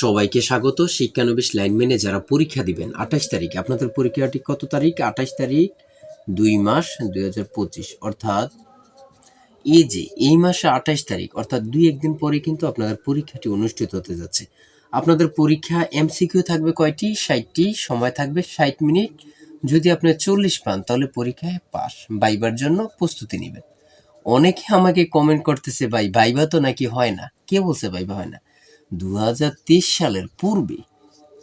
সবাইকে স্বাগত শিক্ষানবিশ লাইনম্যানে যারা পরীক্ষা দিবেন আঠাশ তারিখে। আপনাদের পরীক্ষাটি কত তারিখ? আঠাশ তারিখ, দুই মাস, দুই হাজার পঁচিশ। অর্থাৎ এই যে, এই মাসে আঠাশ তারিখ, অর্থাৎ দুই একদিন পরে কিন্তু আপনাদের পরীক্ষাটি অনুষ্ঠিত হতে যাচ্ছে। আপনাদের পরীক্ষা এমসিকিউ থাকবে কয়টি? ষাটটি। সময় থাকবে ষাট মিনিট। যদি আপনি চল্লিশ পান, তাহলে পরীক্ষায় পাস বাইবার জন্য প্রস্তুতি নেবেন। অনেকে আমাকে কমেন্ট করতেছে, ভাই বাইবা তো নাকি হয় না? কে বলছে বাইবা হয় না? দু হাজার তেইশ সালের পূর্বে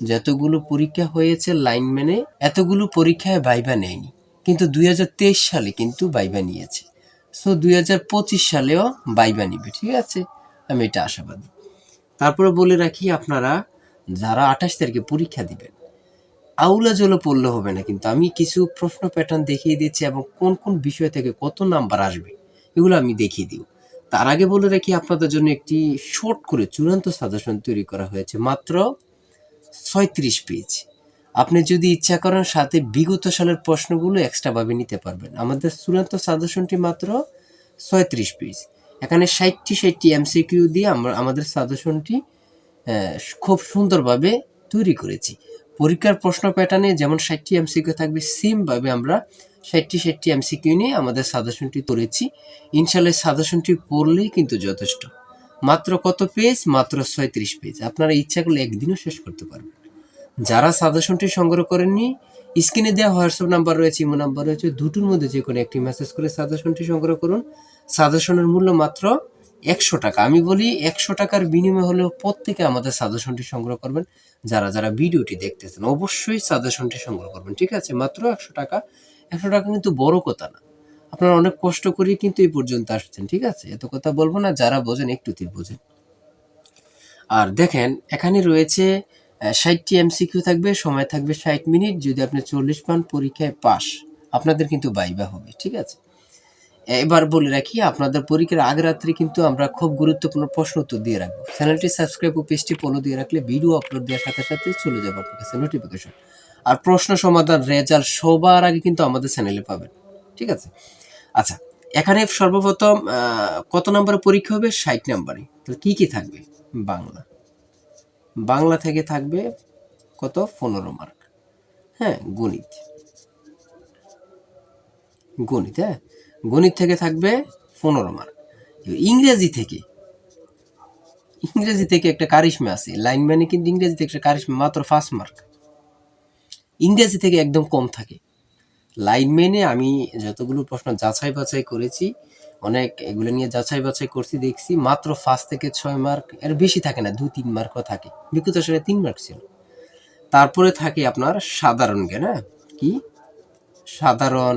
যতগুলো পরীক্ষা হয়েছে লাইনম্যানে এতগুলো পরীক্ষায় বাইবা নেয়নি। কিন্তু দুই হাজার তেইশ সালে কিন্তু বাইবা নিয়েছে। সো দুই হাজার পঁচিশ সালেও বাইবা নিবে, ঠিক আছে? আমি এটা আশাবাদী। তারপরে বলে রাখি আপনারা, যারা আঠাশ তারিখে পরীক্ষা দিবেন, আউলা জলো পড়লে হবে না, কিন্তু আমি কিছু প্রশ্ন প্যাটার্ন দেখিয়ে দিচ্ছি এবং কোন কোন বিষয় থেকে কত নাম্বার আসবে, এগুলো আমি দেখিয়ে দিব। তার আগে বলে রাখি, আপনাদের জন্য একটি শর্ট করে চূড়ান্ত সাজেশন তৈরি করা হয়েছে। মাত্র ছয়ত্রিশ পেজ আপনি যদি ইচ্ছা করেন সাথে বিগত সালের প্রশ্নগুলো এক্সট্রাভাবে নিতে পারবেন। আমাদের চূড়ান্ত সাজেশনটি মাত্র ছয়ত্রিশ পেজ এখানে ষাটটি ষাটটি এমসিকিউ দিয়ে আমরা আমাদের সাজেশনটি খুব সুন্দরভাবে তৈরি করেছি। পরীক্ষার প্রশ্ন প্যাটার্নে যেমন ষাটটি এমসিকিউ থাকবে সেমভাবে আমরা ষাটটি ষাটটি এমসিকিউ নিয়ে আমাদের সাজেশনটি করেছি। ইনশাল্লাহ সাজেশনটি পড়লেই কিন্তু যথেষ্ট। মাত্র কত পেজ মাত্র ছয়ত্রিশ পেজ আপনারা ইচ্ছা করলে একদিনও শেষ করতে পারবেন। যারা সাজেশনটি সংগ্রহ করেননি স্ক্রিনে দেওয়া হোয়াটসঅ্যাপ নাম্বার রয়েছে ইমো নাম্বার রয়েছে, দুটোর মধ্যে যে কোনো একটি মেসেজ করে সাজেশনটি সংগ্রহ করুন। সাজেশনের মূল্য মাত্র একশো টাকা। আমি বলি একশো টাকার বিনিময়ে হলেও প্রত্যেকে আমাদের সাজেশনটি সংগ্রহ করবেন। যারা যারা ভিডিওটি দেখতেছেন, অবশ্যই সাজেশনটি সংগ্রহ করবেন। ঠিক আছে? মাত্র একশো টাকা। একশো টাকা কিন্তু বড় কথা না। আপনারা অনেক কষ্ট করেই কিন্তু এই পর্যন্ত আসছেন, ঠিক আছে? এত কথা বলব না, যারা বোঝেন একটুতেই বোঝেন। আর দেখেন, এখানে রয়েছে ষাটটি এমসিকিউ থাকবে, সময় থাকবে ষাট মিনিট, যদি আপনি চল্লিশ পান, পরীক্ষায় পাস আপনাদের কিন্তু বাইবা হবে, ঠিক আছে? এবার বলে রাখি, আপনাদের পরীক্ষার আগ রাত্রে কিন্তু আমরা খুব গুরুত্বপূর্ণ প্রশ্ন উত্তর দিয়ে রাখব। চ্যানেলটি সাবস্ক্রাইব ও পেজটি ফলো দিয়ে রাখলে ভিডিও আপলোড দেওয়ার সাথে সাথে চলে যাবে আপনার কাছে নোটিফিকেশন আর প্রশ্ন সমাধান রেজাল্ট সবার আগে কিন্তু আমাদের চ্যানেলে পাবেন। ঠিক আছে? আচ্ছা এখানে সর্বপ্রথম কত নম্বরে পরীক্ষা হবে? ষাট নম্বরে। তাহলে কী কী থাকবে? বাংলা। বাংলা থেকে থাকবে কত? পনেরো মার্ক হ্যাঁ গণিত। গণিত হ্যাঁ? গণিত থেকে থাকবে পনেরো মার্ক ইংরেজি থেকে। ইংরেজি থেকে একটা কারিশমা আছে। লাইনম্যানে কিন্তু ইংরেজি থেকে একটা কারিশমা, মাত্র পাঁচ মার্ক ইংরেজি থেকে একদম কম থাকে। লাইনম্যানে আমি যতগুলো প্রশ্ন যাচাই বাছাই করেছি, অনেক এগুলো নিয়ে যাচাই বাছাই করছি, দেখছি মাত্র পাঁচ থেকে ছয় মার্ক এর বেশি থাকে না, দু, তিন মার্কও থাকে। বিগত সালে তিন মার্ক ছিল। তারপরে থাকে আপনার সাধারণ জ্ঞান হ্যাঁ? কি? সাধারণ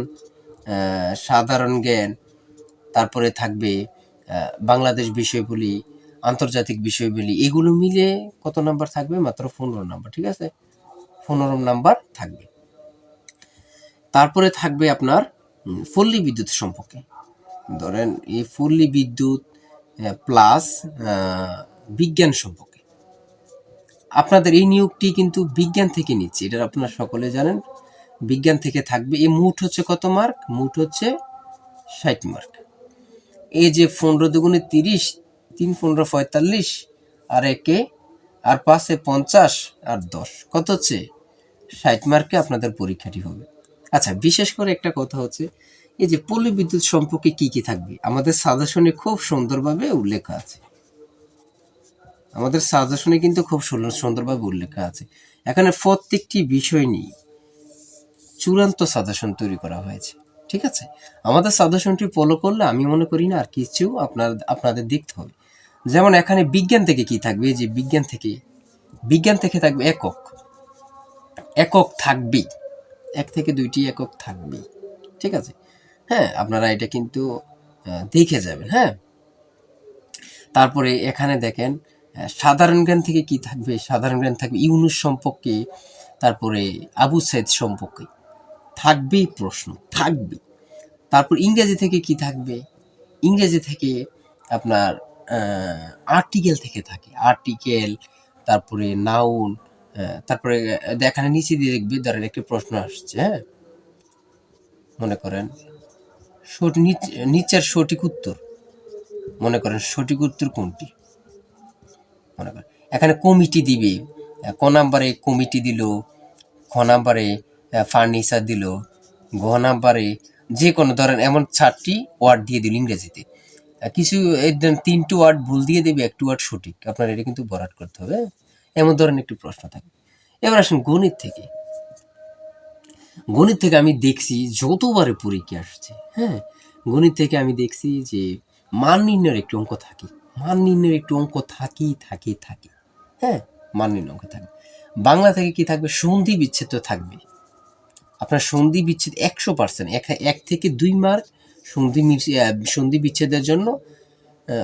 সাধারণ জ্ঞান। তারপরে থাকবে বাংলাদেশ বিষয়গুলি আন্তর্জাতিক বিষয়গুলি এগুলো মিলে কত নাম্বার থাকবে? মাত্র পনেরো নাম্বার ঠিক আছে? পনেরো নাম্বার থাকবে। তারপরে থাকবে আপনার পল্লী বিদ্যুৎ সম্পর্কে। ধরেন এই পল্লী বিদ্যুৎ প্লাস বিজ্ঞান সম্পর্কে। আপনাদের এই নিয়োগটি কিন্তু বিজ্ঞান থেকে নিচ্ছে এটা আপনারা সকলে জানেন। বিজ্ঞান থেকে থাকবে, এই মুঠ হচ্ছে কত মার্ক? মুঠ হচ্ছে ষাট মার্ক। এই যে পনেরো দুগুণে তিরিশ, তিন পনেরো পঁয়তাল্লিশ, আর একে, আর পাঁচে পঞ্চাশ, আর দশ, কত হচ্ছে? ষাট মার্কে আপনাদের পরীক্ষাটি হবে। আচ্ছা বিশেষ করে একটা কথা হচ্ছে, এই যে পল্লী বিদ্যুৎ সম্পর্কে কি কি থাকবে? আমাদের সাজেশনে খুব সুন্দরভাবে উল্লেখ আছে। আমাদের সাজেশনে কিন্তু খুব সুন্দর- সুন্দরভাবে উল্লেখ আছে। এখানে প্রত্যেকটি বিষয় নিয়ে চূড়ান্ত সাজেশন তৈরি করা হয়েছে। ঠিক আছে? আমাদের সাজেশনটি ফলো করলে আমি মনে করি না আর কিছু আপনার, আপনাদের দেখতে হবে। যেমন এখানে বিজ্ঞান থেকে কি থাকবে? যে বিজ্ঞান থেকে বিজ্ঞান থেকে থাকবে একক। একক থাকবেই এক থেকে দুইটি একক থাকবেই ঠিক আছে? হ্যাঁ আপনারা এটা কিন্তু দেখে যাবেন হ্যাঁ? তারপরে এখানে দেখেন সাধারণ জ্ঞান থেকে কি থাকবে? সাধারণ জ্ঞান থাকবে ইউনুস সম্পর্কে, তারপরে আবু সাইদ সম্পর্কে। থাকবেই প্রশ্ন থাকবে তারপর ইংরেজি থেকে কি থাকবে? ইংরেজি থেকে আপনার আর্টিকেল থেকে থাকে। আর্টিকেল, তারপরে নাউন তারপরে আহ, এখানে নিচে দিয়ে দেখবে ধরেন একটি প্রশ্ন আসছে হ্যাঁ মনে করেন নিচের সঠিক উত্তর মনে করেন সঠিক উত্তর কোনটি মনে করেন এখানে কমিটি দিবে ক নাম্বারে কমিটি দিল খ নাম্বারে ফার্নিচার দিল ঘ নাম্বারে যে কোনো ধরেন এমন চারটি ওয়ার্ড দিয়ে দিল ইংরেজিতে কিছু তিনটি ওয়ার্ড ভুল দিয়ে দেবে একটি ওয়ার্ড সঠিক আপনার এটা কিন্তু বরাট করতে হবে হ্যাঁ? এমন ধরনের একটি প্রশ্ন থাকে। এবার আসুন গণিত থেকে। গণিত থেকে আমি দেখছি যতবারে পরীক্ষা আসছে হ্যাঁ গণিত থেকে আমি দেখছি যে মান নির্ণয়ের একটি অঙ্ক থাকে, মান নির্ণয়ের একটি অঙ্ক থাকি থাকি থাকি হ্যাঁ মান নির্ণয় অঙ্ক থাকবে বাংলা থেকে কি থাকবে? সন্ধি বিচ্ছেদ তো থাকবে। আপনার সন্ধি বিচ্ছেদ একশো পার্সেন্ট এক থেকে দুই মার্ক সন্ধি সন্ধি বিচ্ছেদের জন্য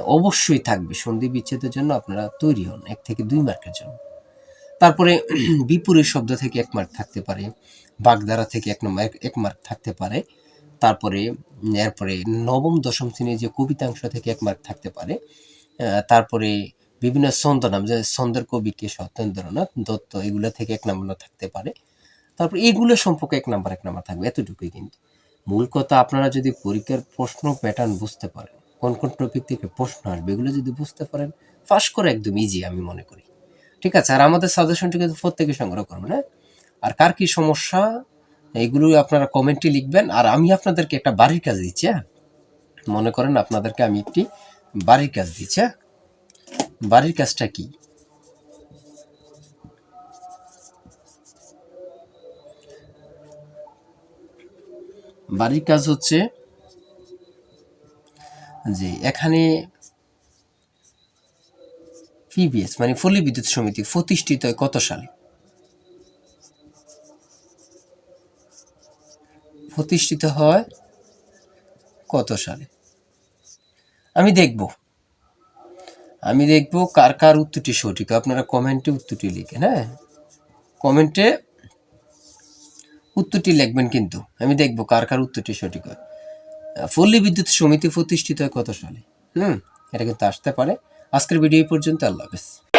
অবশ্যই থাকবে। সন্ধি বিচ্ছেদের জন্য আপনারা তৈরি হন, এক থেকে দুই মার্কের জন্য। তারপরে বিপরীত শব্দ থেকে এক মার্ক থাকতে পারে বাগদারা থেকে এক নম্বর, এক মার্ক থাকতে পারে। তারপরে, এরপরে নবম, দশম শ্রেণির যে কবিতাংশ থেকে এক মার্ক থাকতে পারে। তারপরে বিভিন্ন ছন্দ নাম যে ছন্দের কবি কে সত্যেন্দ্রনাথ দত্ত, এগুলো থেকে এক নম্বর থাকতে পারে। তারপর এগুলো সম্পর্কে এক নাম্বার এক নাম্বার থাকবে, এতটুকুই কিন্তু। মূল কথা, আপনারা যদি পরীক্ষার প্রশ্ন প্যাটার্ন বুঝতে পারেন কোন কোন টপিক থেকে প্রশ্ন আসবে, এগুলো যদি বুঝতে পারেন পাস করে একদম ইজি আমি মনে করি। ঠিক আছে? আর আমাদের সাজেশনটি কিন্তু প্রত্যেকে সংগ্রহ করবেন হ্যাঁ? আর কার কি সমস্যা, এগুলো আপনারা কমেন্টে লিখবেন। আর আমি আপনাদেরকে একটা বাড়ির কাজ দিচ্ছি হ্যাঁ? মনে করেন আপনাদেরকে আমি একটি বাড়ির কাজ দিচ্ছি হ্যাঁ? বাড়ির কাজটা কি? বাড়ির কাজ হচ্ছে যে এখানে পিবিএস মানে পল্লী বিদ্যুৎ সমিতি প্রতিষ্ঠিত কত সালে? প্রতিষ্ঠিত হয় কত সালে? আমি দেখব। আমি দেখব কার কার উত্তরটি সঠিক। আপনারা কমেন্টে উত্তরটি লিখেন হ্যাঁ? কমেন্টে উত্তরটি লিখবেন কিন্তু। আমি দেখব কার কার উত্তরটি সঠিক হয়। পল্লী বিদ্যুৎ সমিতি প্রতিষ্ঠিত হয় কত সালে? হুম, এটা কিন্তু আসতে পারে। আজকের ভিডিও পর্যন্ত, আল্লাহ হাফেজ।